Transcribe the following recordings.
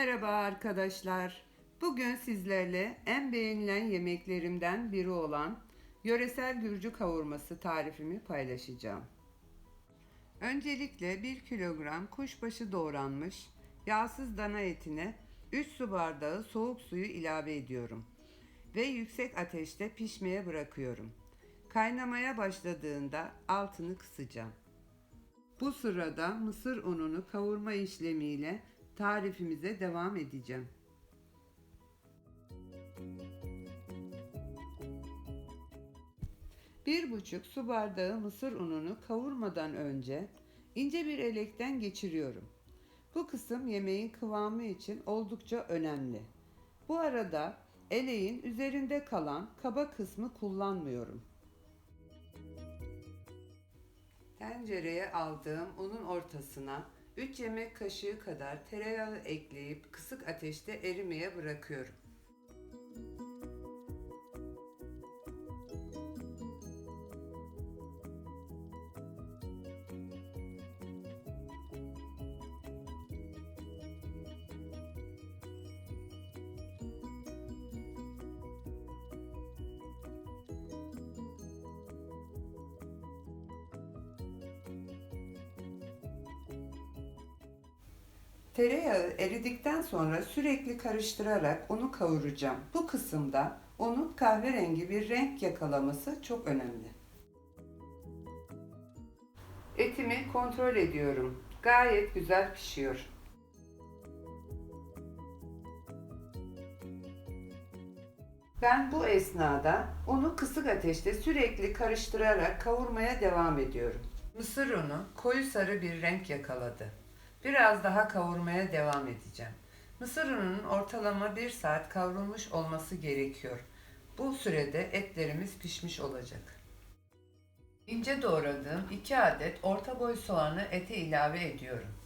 Merhaba arkadaşlar. Bugün sizlerle en beğenilen yemeklerimden biri olan yöresel Gürcü kavurması tarifimi paylaşacağım. Öncelikle 1 kilogram kuşbaşı doğranmış yağsız dana etine 3 su bardağı soğuk suyu ilave ediyorum ve yüksek ateşte pişmeye bırakıyorum. Kaynamaya başladığında altını kısacağım. Bu sırada mısır ununu kavurma işlemiyle tarifimize devam edeceğim. Bir buçuk su bardağı mısır ununu kavurmadan önce ince bir elekten geçiriyorum. Bu kısım yemeğin kıvamı için oldukça önemli. Bu arada eleğin üzerinde kalan kaba kısmı kullanmıyorum. Tencereye aldığım unun ortasına 3 yemek kaşığı kadar tereyağı ekleyip kısık ateşte erimeye bırakıyorum. Tereyağı eridikten sonra sürekli karıştırarak unu kavuracağım. Bu kısımda unun kahverengi bir renk yakalaması çok önemli. Etimi kontrol ediyorum. Gayet güzel pişiyor. Ben bu esnada unu kısık ateşte sürekli karıştırarak kavurmaya devam ediyorum. Mısır unu koyu sarı bir renk yakaladı. Biraz daha kavurmaya devam edeceğim. Mısır ununun ortalama 1 saat kavrulmuş olması gerekiyor. Bu sürede etlerimiz pişmiş olacak. İnce doğradığım 2 adet orta boy soğanı ete ilave ediyorum.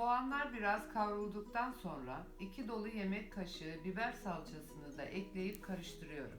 Soğanlar biraz kavrulduktan sonra 2 dolu yemek kaşığı biber salçasını da ekleyip karıştırıyorum.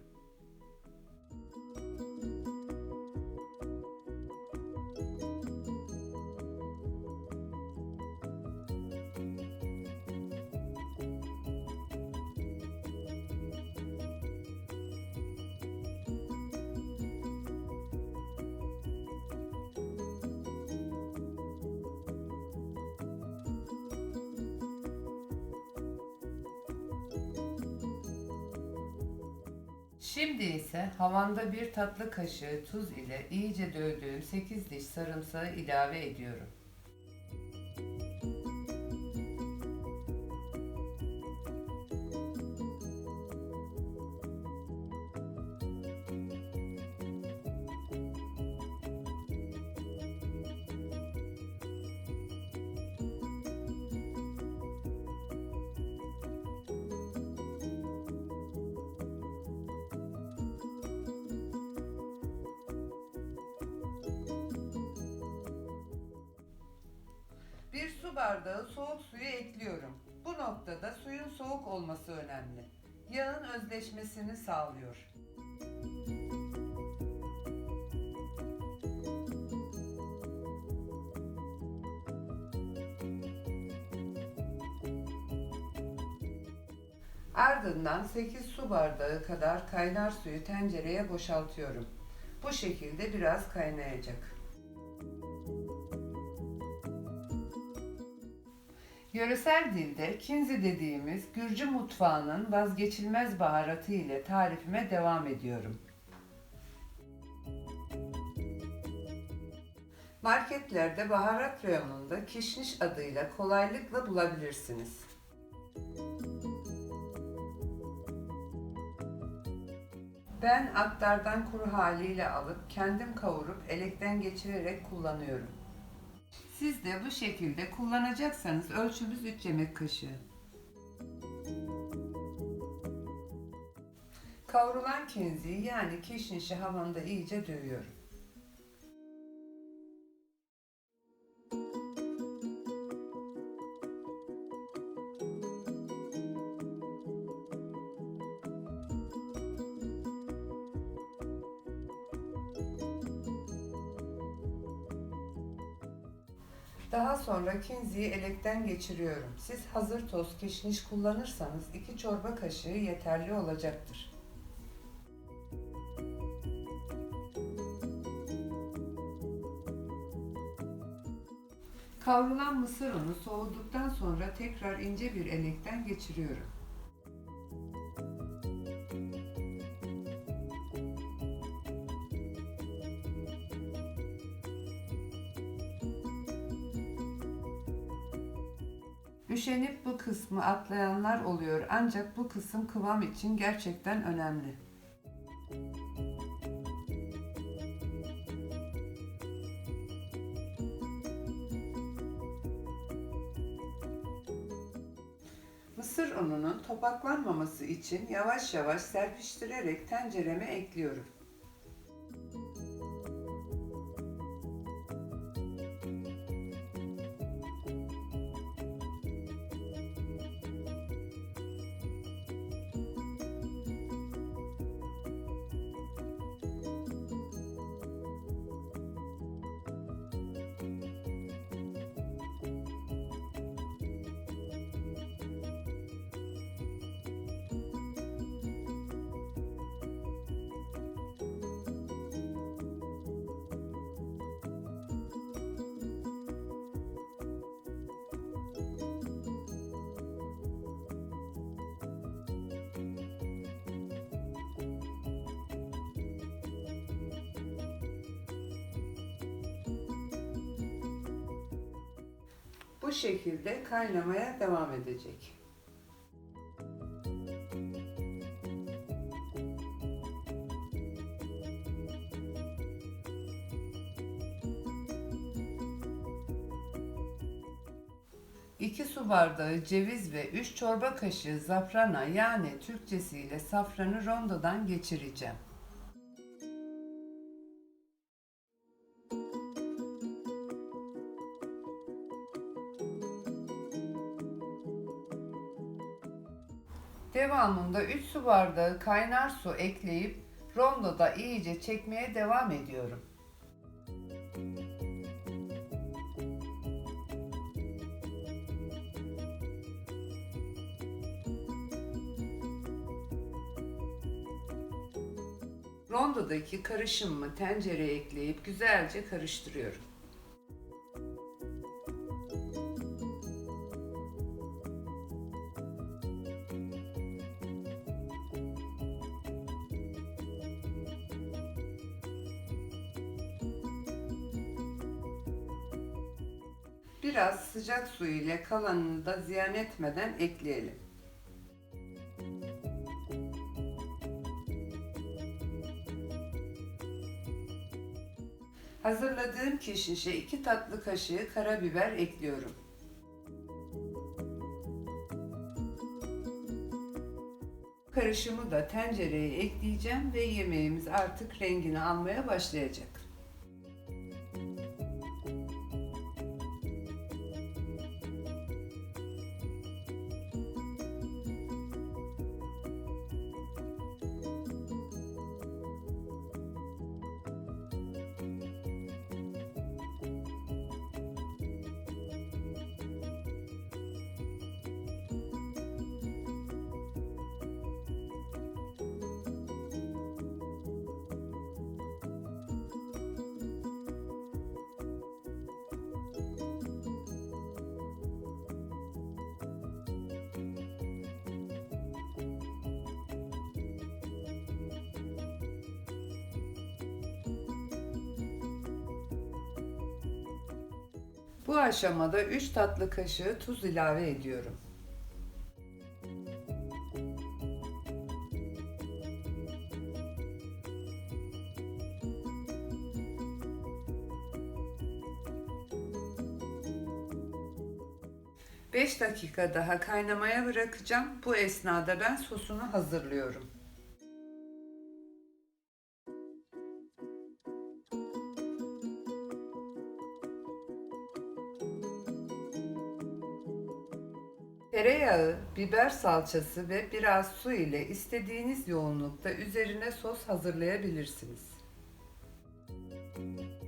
Şimdi ise havanda bir tatlı kaşığı tuz ile iyice dövdüğüm 8 diş sarımsağı ilave ediyorum. Su bardağı soğuk suyu ekliyorum. Bu noktada suyun soğuk olması önemli. Yağın özleşmesini sağlıyor. Ardından 8 su bardağı kadar kaynar suyu tencereye boşaltıyorum. Bu şekilde biraz kaynayacak. Yöresel dilde kinzi dediğimiz Gürcü mutfağının vazgeçilmez baharatı ile tarifime devam ediyorum. Marketlerde baharat reyonunda kişniş adıyla kolaylıkla bulabilirsiniz. Ben aktardan kuru haliyle alıp kendim kavurup elekten geçirerek kullanıyorum. Siz de bu şekilde kullanacaksanız ölçümüz 3 yemek kaşığı. Kavrulan kenziyi yani kişnişi havanda iyice dövüyorum. Daha sonra kinziyi elekten geçiriyorum. Siz hazır toz kişniş kullanırsanız 2 çorba kaşığı yeterli olacaktır. Kavrulan mısır unu soğuduktan sonra tekrar ince bir elekten geçiriyorum. Üşenip bu kısmı atlayanlar oluyor ancak bu kısım kıvam için gerçekten önemli. Mısır ununun topaklanmaması için yavaş yavaş serpiştirerek tencereme ekliyorum. Bu şekilde kaynamaya devam edecek. İki su bardağı ceviz ve 3 çorba kaşığı zafrana yani Türkçesiyle safranı rondodan geçireceğim. Devamında 3 su bardağı kaynar su ekleyip rondoda iyice çekmeye devam ediyorum. Rondodaki karışımımı tencereye ekleyip güzelce karıştırıyorum. Biraz sıcak su ile kalanını da ziyan etmeden ekleyelim. Hazırladığım kişnişe 2 tatlı kaşığı karabiber ekliyorum. Karışımı da tencereye ekleyeceğim ve yemeğimiz artık rengini almaya başlayacak. Bu aşamada 3 tatlı kaşığı tuz ilave ediyorum. Beş dakika daha kaynamaya bırakacağım. Bu esnada ben sosunu hazırlıyorum. Tereyağı, biber salçası ve biraz su ile istediğiniz yoğunlukta üzerine sos hazırlayabilirsiniz.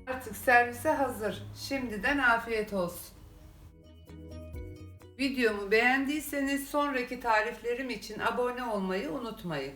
Artık servise hazır. Şimdiden afiyet olsun. Videomu beğendiyseniz sonraki tariflerim için abone olmayı unutmayın.